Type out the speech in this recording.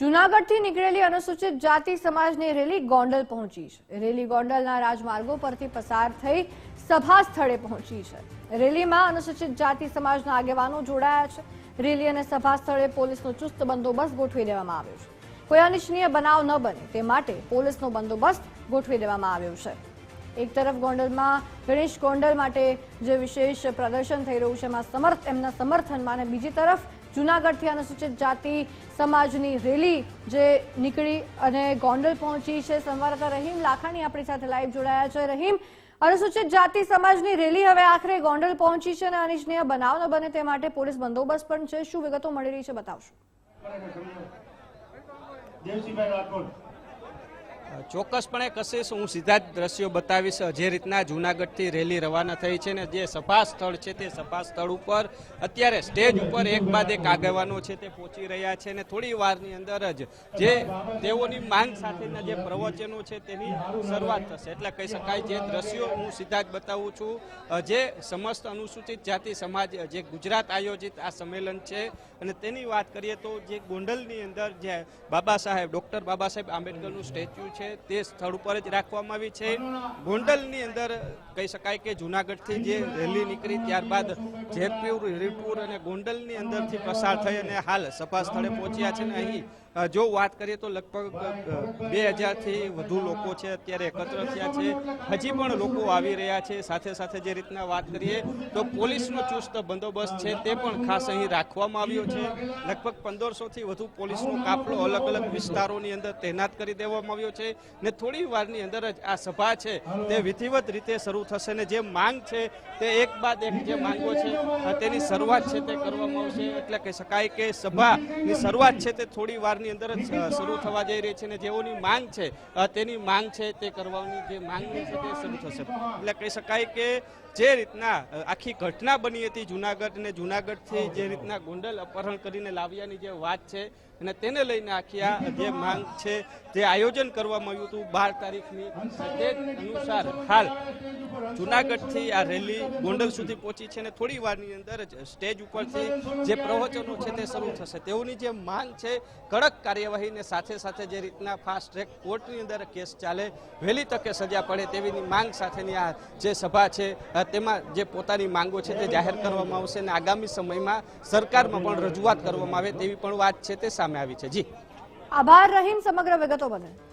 જૂનાગઢથી નીકળેલી અનુસૂચિત જાતિ સમાજની રેલી ગોંડલ પહોંચી છે. રેલી ગોંડલના રાજમાર્ગો પરથી પસાર થઈ સભા સ્થળે પહોંચી છે. રેલીમાં અનુસૂચિત જાતિ સમાજના આગેવાનો જોડાયા છે. રેલી અને સભા સ્થળે પોલીસનો ચુસ્ત બંદોબસ્ત ગોઠવી દેવામાં આવ્યો છે. કોઈ અનિચ્છનીય બનાવ ન બને, તે માટે પોલીસનો બંદોબસ્ત ગોઠવી દેવામાં આવ્યો છે. એક તરફ ગોંડલમાં ગણેશ ગોંડલ માટે જે વિશેષ પ્રદર્શન થઈ રહ્યું છે, એમાં સમર્થ, એમના સમર્થનમાં અને બીજી તરફ જૂનાગઢથી અનુસૂચિત જાતિ સમાજની રેલી જે નીકળી અને ગોંડલ પહોંચી છે. સંવાદદાતા રહીમ લાખાણી આપણી સાથે લાઈવ જોડાયા છે. રહીમ, અનુસૂચિત જાતિ સમાજની રેલી હવે આખરે ગોંડલ પહોંચી છે અને અનિચ્છનીય બનાવ ન બને તે માટે પોલીસ બંદોબસ્ત પણ છે. શું વિગતો મળી રહી છે, બતાવશો? દેવજીભાઈ રાઠોડ. ચોક્કસપણે કશીશ હું સીધા જ દ્રશ્યો બતાવીશ. જે રીતના જૂનાગઢથી રેલી રવાના થઈ છે ને જે સભા સ્થળ છે તે સભા સ્થળ ઉપર અત્યારે સ્ટેજ ઉપર એક બાદ એક આગેવાનો છે તે પહોંચી રહ્યા છે ને થોડી વારની અંદર જ જે તેઓની માંગ સાથેના જે પ્રવચનો છે તેની શરૂઆત થશે. એટલે કહી શકાય જે દ્રશ્યો હું સીધા જ બતાવું છું. જે સમસ્ત અનુસૂચિત જાતિ સમાજ, જે ગુજરાત આયોજિત આ સંમેલન છે અને તેની વાત કરીએ તો જે ગોંડલની અંદર જે બાબા સાહેબ, ડૉક્ટર બાબા સાહેબ આંબેડકરનું સ્ટેચ્યુ છે તે સ્થળ ઉપર જ રાખવામાં આવી છે. ગોંડલની અંદર કહી શકાય કે જુનાગઢથી જે રેલી નીકળી ત્યારબાદ જેતપુર હીરપુર અને ગોંડલની અંદરથી પસાર થઈ અને હાલ સભા સ્થળે પહોંચ્યા છે. ને અહીં જો વાત કરીએ તો લગભગ બે હજારથી વધુ લોકો છે, અત્યારે એકત્ર થયા છે. હજી પણ લોકો આવી રહ્યા છે. સાથે સાથે જે રીતના વાત કરીએ તો પોલીસનો ચુસ્ત બંદોબસ્ત છે, તે પણ ખાસ અહીં રાખવામાં આવ્યો છે. લગભગ પંદરસોથી વધુ પોલીસનો કાફલો અલગ અલગ વિસ્તારોની અંદર તૈનાત કરી દેવામાં આવ્યો છે. ને થોડી વારની અંદર જ આ સભા છે તે વિધિવત રીતે શરૂ થશે ને જે માંગ છે તે એક બાદ એક જે માંગો છે તેની શરૂઆત છે તે કરવામાં આવશે. એટલે કહી શકાય કે સભાની શરૂઆત છે તે થોડી વારની અંદર જ શરૂ થવા જઈ રહી છે ને જેઓની માંગ છે તેની માંગ છે તે કરવાની જે માંગણી છે તે શરૂ થશે. એટલે કહી શકાય કે જે રીતના આખી ઘટના બની હતી જુનાગઢ ને જુનાગઢથી જે રીતના ગોંડલ અપહરણ કરીને લાવ્યાની જે વાત છે અને તેને લઈને આખી આ જે માંગ છે જે આયોજન કરવામાં આવ્યું હતું બાર તારીખની અનુસાર હાલ જુનાગઢથી આ રેલી ગોંડલ સુધી પહોંચી છે અને થોડી વારની અંદર જ સ્ટેજ ઉપરથી જે પ્રવચનો છે તે શરૂ થશે. તેઓની જે માંગ છે, કડક કાર્યવાહીને સાથે સાથે જે રીતના ફાસ્ટ ટ્રેક કોર્ટની અંદર કેસ ચાલે, વહેલી તકે સજા પડે તેવીની માંગ સાથેની આ જે સભા છે તેમાં જે પોતાની માંગો છે તે જાહેર કરવામાં આવશે અને આગામી સમયમાં સરકારમાં પણ રજૂઆત કરવામાં આવે તેવી પણ વાત છે તે સામે આવી છે. જી. આભાર રહીમ સમગ્ર વિગતો બદલ.